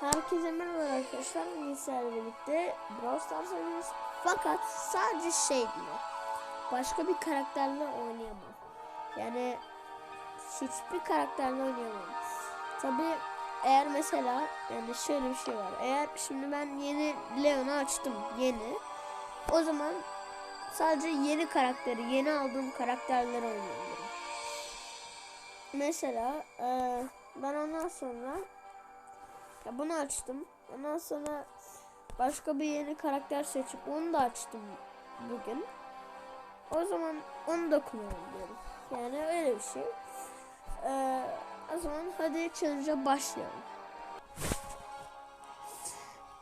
Herkese merhaba arkadaşlar. Bilgisayarla birlikte Brawl Stars. Fakat sadece şey ile. Başka bir karakterle oynayamam. Yani hiçbir karakterle oynayamam. Tabi eğer mesela yani şöyle bir şey var. Eğer şimdi ben yeni Leon'u açtım. Yeni. O zaman sadece yeni karakteri, yeni aldığım karakterleri oynayabilirim. Mesela eee, ben ondan sonra ya bunu açtım. Ondan sonra başka bir yeni karakter seçip onu da açtım bugün. O zaman onu da kullanabiliyorum. Yani öyle bir şey. Ee, o zaman hadi challenge'a başlayalım.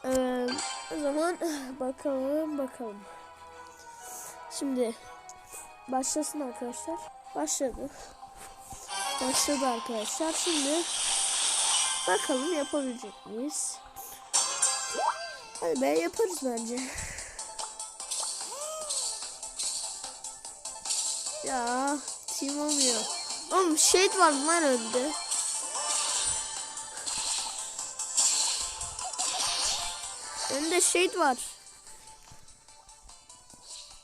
Ee, o zaman bakalım bakalım. Şimdi başlasın arkadaşlar. Başladı. Başladı arkadaşlar. Şimdi Bakalım yapabilecek miyiz? Hadi be yaparız bence. Ya team olmuyor. Oğlum shade var lan önde. Önde shade var.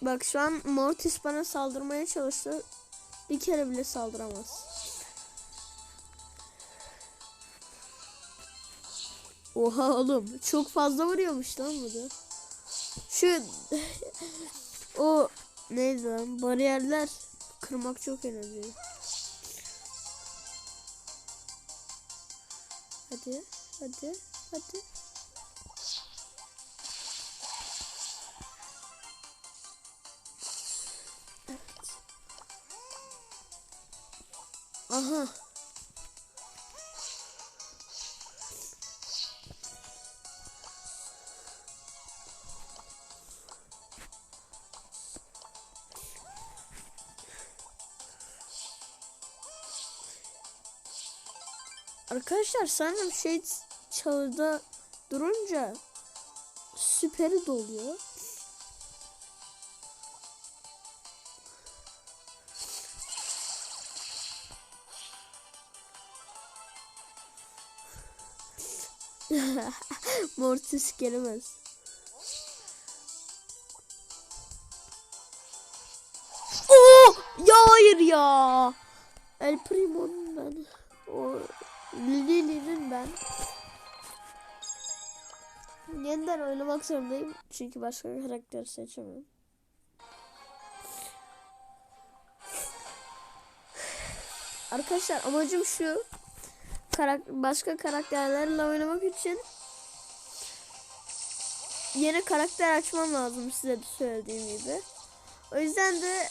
Bak şu an Mortis bana saldırmaya çalıştı. Bir kere bile saldıramaz. Oha oğlum çok fazla vuruyormuş lan bu da. Şu o neydi lan bariyerler kırmak çok önemli. Hadi hadi hadi. Evet. Aha. Arkadaşlar sanırım şey çağda durunca süperi doluyor. Mortis gelemez. Oo! Ya hayır ya. El Primo'nun ben. O Lili'nin ben. Yeniden oynamak zorundayım. Çünkü başka bir karakter seçemem. Arkadaşlar amacım şu. Karak başka karakterlerle oynamak için yeni karakter açmam lazım size de söylediğim gibi. O yüzden de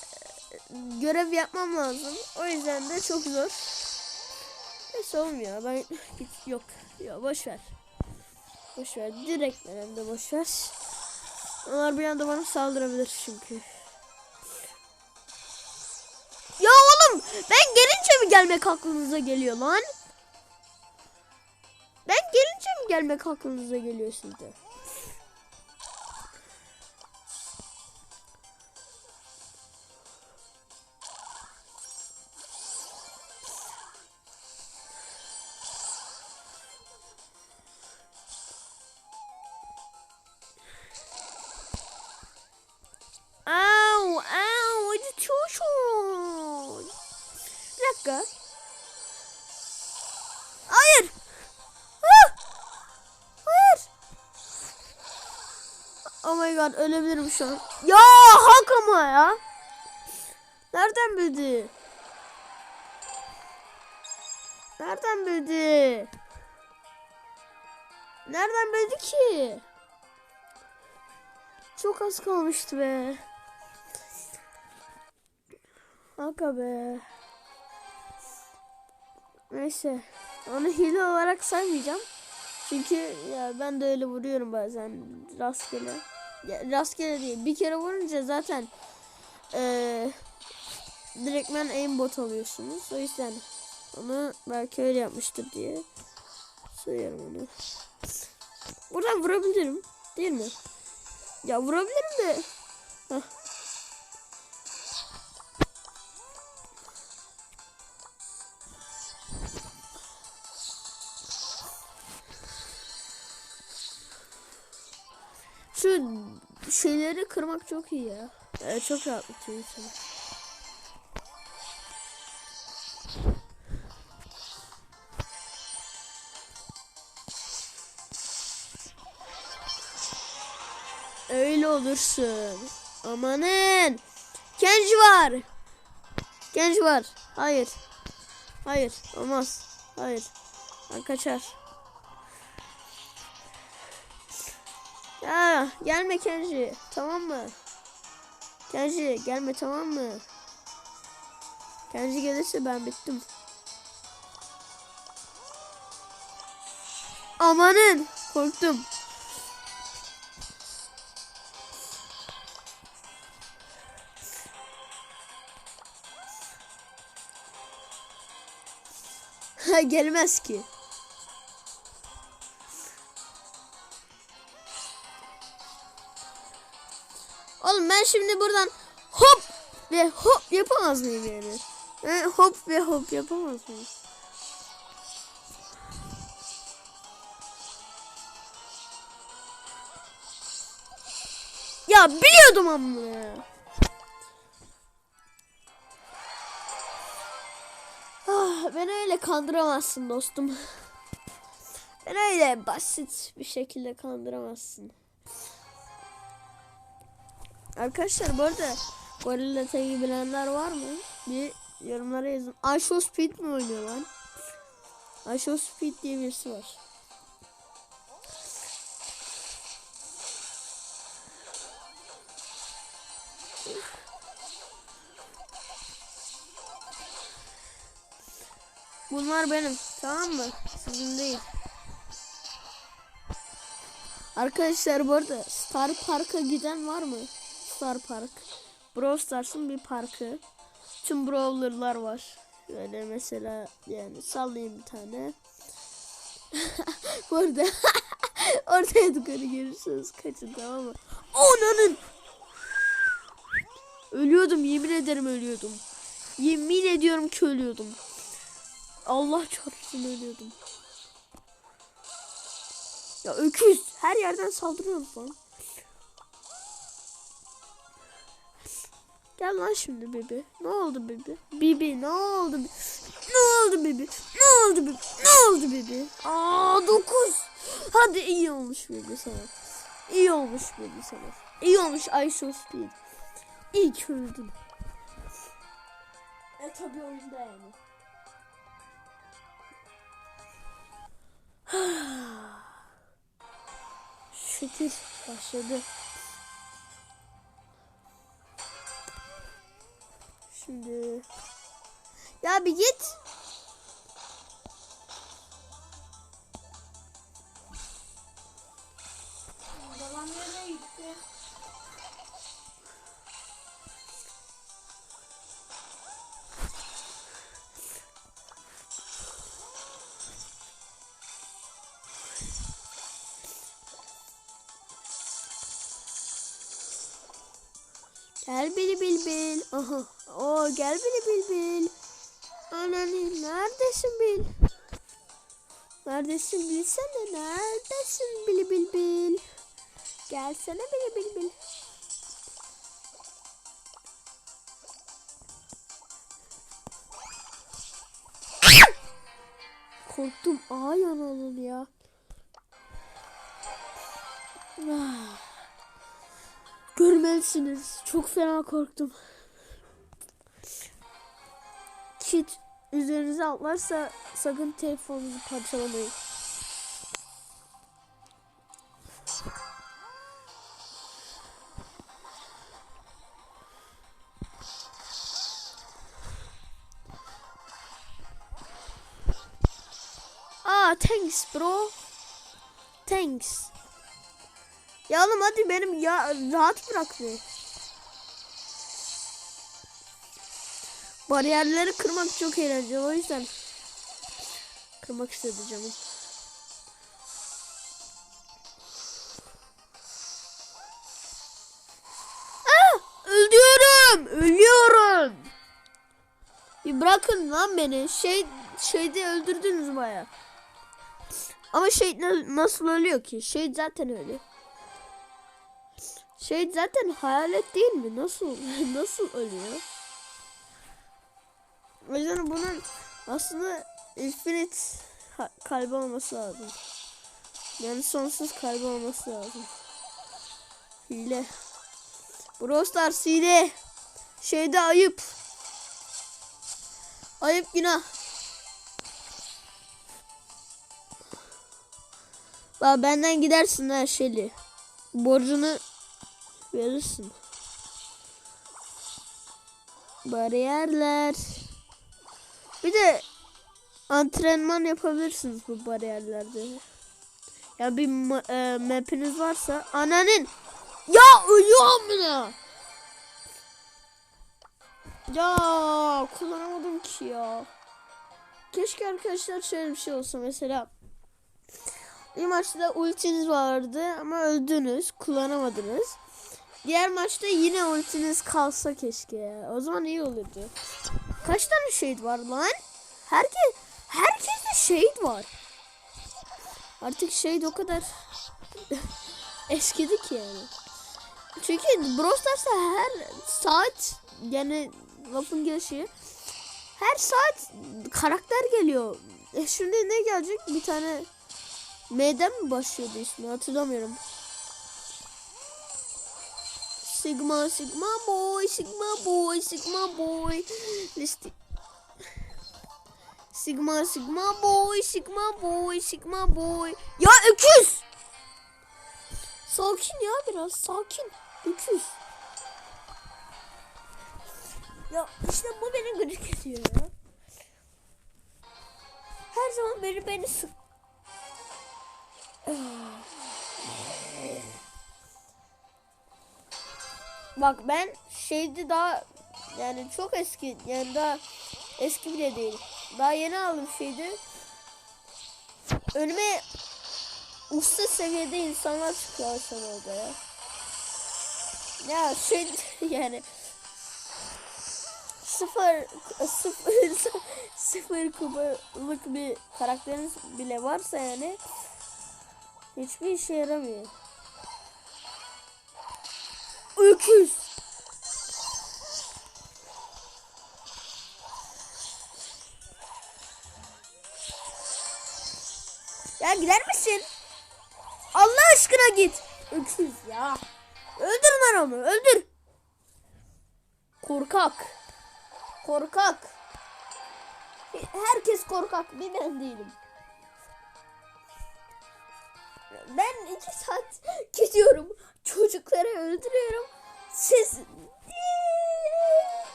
e, görev yapmam lazım. O yüzden de çok zor. Neyse olmuyor. Ben git yok. Ya boş ver. Boş ver. Direkt hem de boş ver. Onlar bir anda bana saldırabilir çünkü. Ya oğlum ben gelince mi gelmek aklınıza geliyor lan? Ben gelince mi gelmek aklınıza geliyor sizde? Dakika. Hayır. Ah! Hayır. Oh my god ölebilirim şu an. Ya hak ama ya. Nereden bildi? Nereden bildi? Nereden bildi ki? Çok az kalmıştı be. Aga be. Neyse. Onu hile olarak saymayacağım. Çünkü ya ben de öyle vuruyorum bazen rastgele. Ya, rastgele değil. Bir kere vurunca zaten eee direktmen aimbot alıyorsunuz. O yüzden onu belki öyle yapmıştır diye söylüyorum onu. Buradan vurabilirim. Değil mi? Ya vurabilirim de. Heh. Şeyleri kırmak çok iyi ya. Ee, çok rahatlatıyor insanı. Öyle olursun. Amanın. Genç var. Genç var. Hayır. Hayır. Olmaz. Hayır. Ben kaçar. Gelme Kenji. Tamam mı? Kenji gelme tamam mı? Kenji gelirse ben bittim. Amanın. Korktum. Gelmez ki. Ben şimdi buradan hop ve hop yapamaz mıyım yani? Ben hop ve hop yapamaz mıyım? Ya biliyordum ama. Ah, beni öyle kandıramazsın dostum. Beni öyle basit bir şekilde kandıramazsın. Arkadaşlar bu arada Gorilla Tag'i bilenler var mı? Bir yorumlara yazın. Aşo Speed mi oynuyor lan? Aşo Speed diye birisi var. Bunlar benim. Tamam mı? Sizin değil. Arkadaşlar bu arada Star Park'a giden var mı? Star Park. Brawl Stars'ın bir parkı. Tüm brawler'lar var. Böyle mesela yani sallayayım bir tane. bu arada ortaya yukarı görürsünüz kaçın tamam mı? Onanın! Ölüyordum yemin ederim ölüyordum. Yemin ediyorum ki ölüyordum. Allah çarpsın ölüyordum. Ya öküz her yerden saldırıyor lan. Gel lan şimdi bebi. Ne oldu bebi? Bibi ne oldu? bi- Ne oldu bebi? Ne oldu bebi? Ne oldu bebi? Aa dokuz. Hadi iyi olmuş bebi sana. İyi olmuş bebi sana. İyi olmuş Ayşe Speed. İyi ki öldün. E tabi oyunda yani. Şükür başladı. Şimdi ya bir git. Gel bili bil bil. Aha. Oo gel bili bil bil. Anani neredesin bil? Neredesin bilsene neredesin bili bil bil. Gelsene bili bil bil. Korktum ay ananın ya. Ah. Görmelisiniz. Çok fena korktum. Kit üzerinize atlarsa sakın telefonunuzu parçalamayın. Aa thanks bro. Thanks. Ya oğlum hadi benim ya rahat bırak beni. Bariyerleri kırmak çok eğlenceli o yüzden kırmak istedi canım. Ah! Ölüyorum! Bir bırakın lan beni. Şey şeyde öldürdünüz baya. Ama şey na- nasıl ölüyor ki? Şey zaten ölüyor. Şey zaten hayalet değil mi? Nasıl nasıl ölüyor? O yüzden bunun aslında infinite kalbi olması lazım. Yani sonsuz kalbi olması lazım. Hile. Brawl Stars hile. Şeyde ayıp. Ayıp günah. Bak benden gidersin ha Şeli. Borcunu verirsin. Bariyerler. Bir de antrenman yapabilirsiniz bu bariyerlerde. Ya bir e, map'iniz varsa ananın ya ölüyor mu Ya kullanamadım ki ya. Keşke arkadaşlar şöyle bir şey olsa mesela bir maçta ultiniz vardı ama öldünüz, kullanamadınız. Diğer maçta yine ultiniz kalsa keşke ya. O zaman iyi olurdu. Kaç tane şehit var lan? Herkes herkeste şehit var. Artık şehit o kadar eskidi ki yani. Çünkü Brawl Stars'ta her saat yani lafın gelişi her saat karakter geliyor. E şimdi ne gelecek? Bir tane M'den mi başlıyordu ismi? Hatırlamıyorum. Sigma, Sigma boy, Sigma boy, Sigma boy. Listi. Sigma, Sigma boy, Sigma boy, Sigma boy. Ya öküz! Sakin ya biraz, sakin. Öküz. Ya işte bu beni gıcık ya. Her zaman beni beni sık. Bak ben şeydi daha yani çok eski yani daha eski bile değil. Daha yeni aldım şeydi. Önüme usta seviyede insanlar çıkıyor an orada ya. Ya şey yani sıfır sıfır sıfır kubalık bir karakteriniz bile varsa yani hiçbir işe yaramıyor. Öküz. Ya gider misin? Allah aşkına git. Öküz ya. Öldür lan onu öldür. Korkak. Korkak. Herkes korkak bir ben değilim. Ben iki saat gidiyorum. Çocukları öldürüyorum. Siz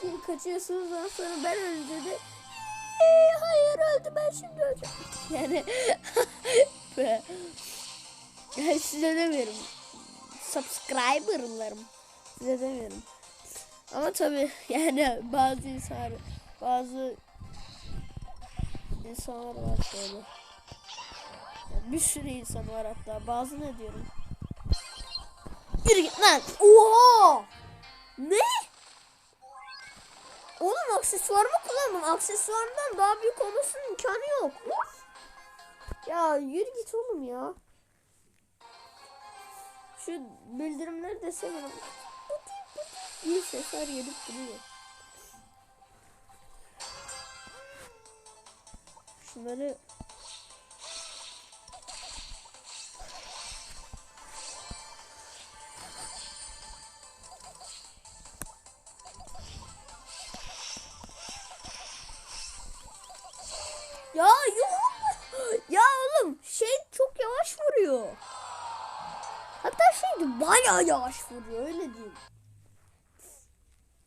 diye kaçıyorsunuz. Ondan sonra ben öldüm dedi. Hayır öldü ben şimdi öleceğim. Yani ben size demiyorum. Subscriber'larım. Size demiyorum. Ama tabi yani bazı insanlar bazı insanlar var şöyle. Bir sürü insan var hatta. Bazı ne diyorum. Yürü git lan. Oha! Ne? Oğlum aksesuar mı kullandım? Aksesuardan daha büyük olmasının imkanı yok. Ya yürü git oğlum ya. Şu bildirimleri de seviyorum. İyi sesler gelip duruyor. Şunları bayağı yavaş vuruyor öyle diyeyim.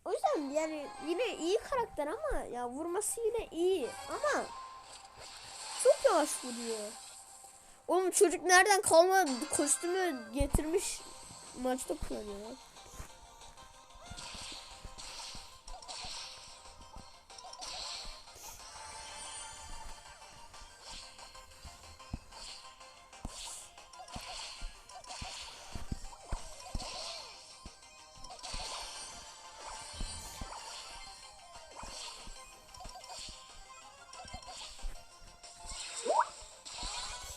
O yüzden yani yine iyi karakter ama ya vurması yine iyi ama çok yavaş vuruyor. Oğlum çocuk nereden kalma kostümü getirmiş maçta kullanıyor.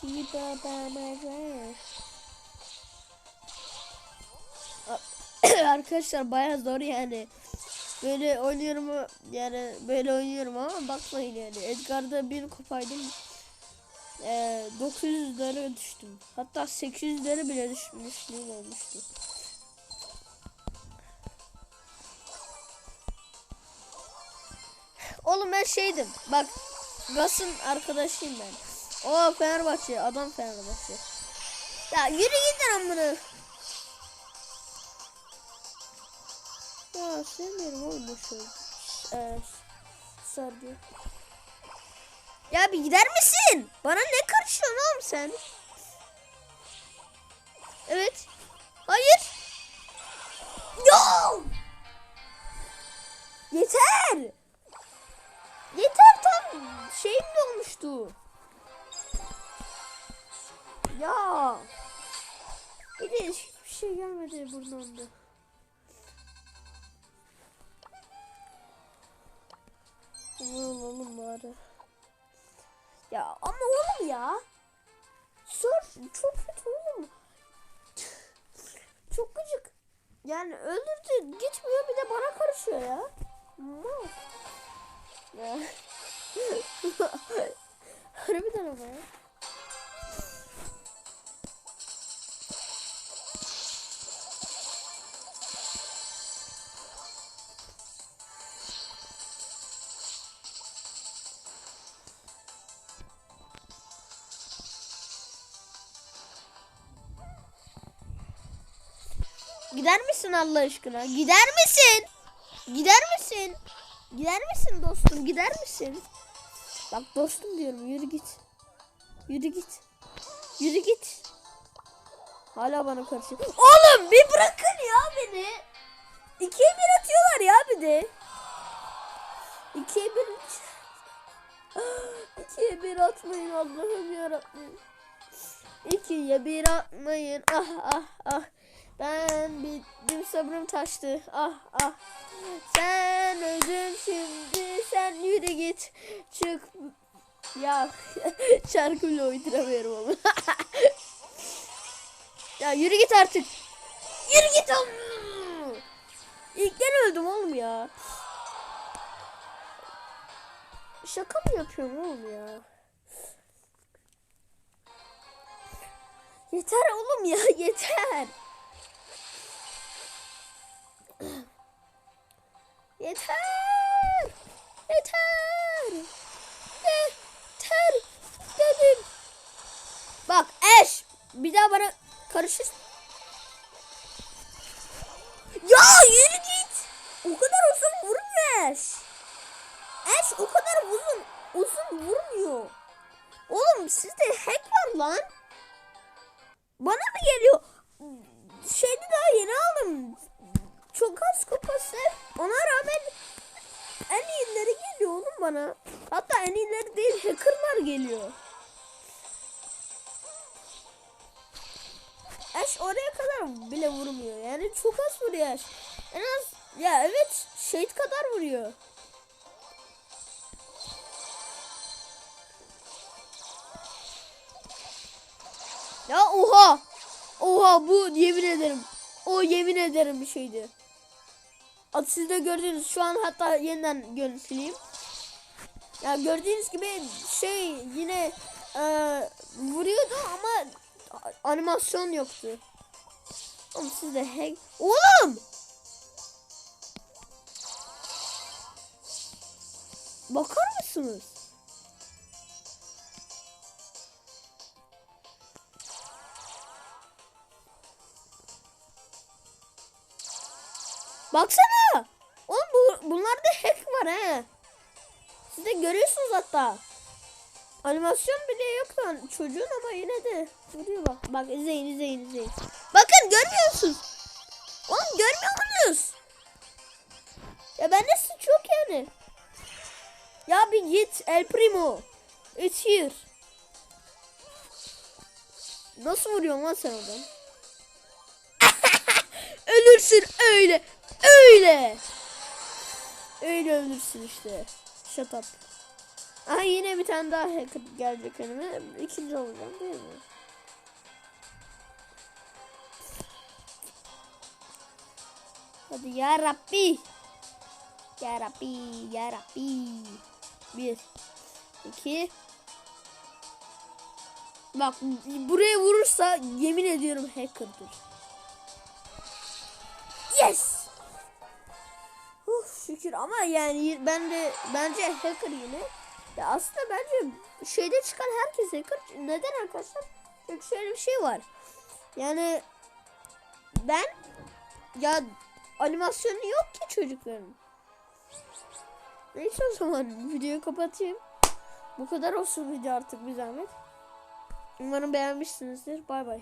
My grass. arkadaşlar bayağı zor yani. Böyle oynuyorum yani böyle oynuyorum ama bakmayın yani. Edgar'da bir kopaydım. Ee, 900'lere düştüm. Hatta 800'lere bile düşmüşlüğüm olmuştu. Oğlum ben şeydim. Bak Gas'ın arkadaşıyım ben. O Fenerbahçe. Adam Fenerbahçe. Ya yürü git lan amına. Ya sevmiyorum oğlum bu şey. Ee, sardı. Ya bir gider misin? Bana ne karışıyorsun oğlum sen? Evet. Hayır. Yo! Yeter. Yeter tam şeyim dolmuştu. Ya. Bir de hiçbir şey gelmedi buradan da. Aman oğlum bari. Ya ama oğlum ya. Sor çok kötü oğlum. Çok gıcık. Yani öldürdü gitmiyor bir de bana karışıyor. Ya. Harbiden ama ya. Misin Allah aşkına? Gider misin? Gider misin? Gider misin dostum? Gider misin? Bak dostum diyorum. Yürü git. Yürü git. Yürü git. Hala bana karışıyor. Oğlum bir bırakın ya beni. İkiye bir atıyorlar ya bir de. İkiye bir. İkiye bir atmayın Allah'ım yarabbim. İkiye bir atmayın. Ah ah ah. Ben bittim sabrım taştı. Ah ah. Sen öldün şimdi. Sen yürü git. Çık. Ya şarkı bile uyduramıyorum ama. ya yürü git artık. Yürü git oğlum. İlkten öldüm oğlum ya. Şaka mı yapıyorum oğlum ya? Yeter oğlum ya yeter. Yeter. Yeter. Yeter dedim. Bak eş bir daha bana karışır. Ya yürü git. O kadar uzun vurmuyor eş. Eş o kadar uzun uzun vurmuyor. Oğlum sizde hack var lan. Bana mı geliyor? Şeydi daha yeni aldım. Çok az kupası. Ona rağmen en iyileri geliyor oğlum bana. Hatta en iyileri değil hackerlar geliyor. Ash oraya kadar bile vurmuyor. Yani çok az vuruyor Ash. En az ya evet şehit kadar vuruyor. Ya oha. Oha bu yemin ederim. O yemin ederim bir şeydi. At siz de gördünüz şu an hatta yeniden görüntüleyeyim. Ya gördüğünüz gibi şey yine e, vuruyordu ama animasyon yoktu. Oğlum siz hack... Oğlum! Bakar mısınız? Baksana. Oğlum bu, bunlarda hack var he. Siz de görüyorsunuz hatta. Animasyon bile yok lan çocuğun ama yine de vuruyor bak. Bak izleyin izleyin izleyin. Bakın görmüyorsunuz. Oğlum görmüyor musunuz? Ya bende suç yok yani. Ya bir git El Primo. It's here. Nasıl vuruyorsun lan sen adam? Ölürsün öyle. Öyle. Öyle ölürsün işte. Shut up. Aha yine bir tane daha hacker gelecek önüme. İkinci olacağım değil mi? Hadi ya Rabbi. Ya. Bir, iki. Bak buraya vurursa yemin ediyorum hacker'dır. Yes. Uf, şükür ama yani ben de bence hacker yine. Ya aslında bence şeyde çıkan herkes hacker. Neden arkadaşlar? Çünkü şöyle bir şey var. Yani ben ya animasyonu yok ki çocukların. Neyse o zaman videoyu kapatayım. Bu kadar olsun video artık bir zahmet. Umarım beğenmişsinizdir. Bay bay.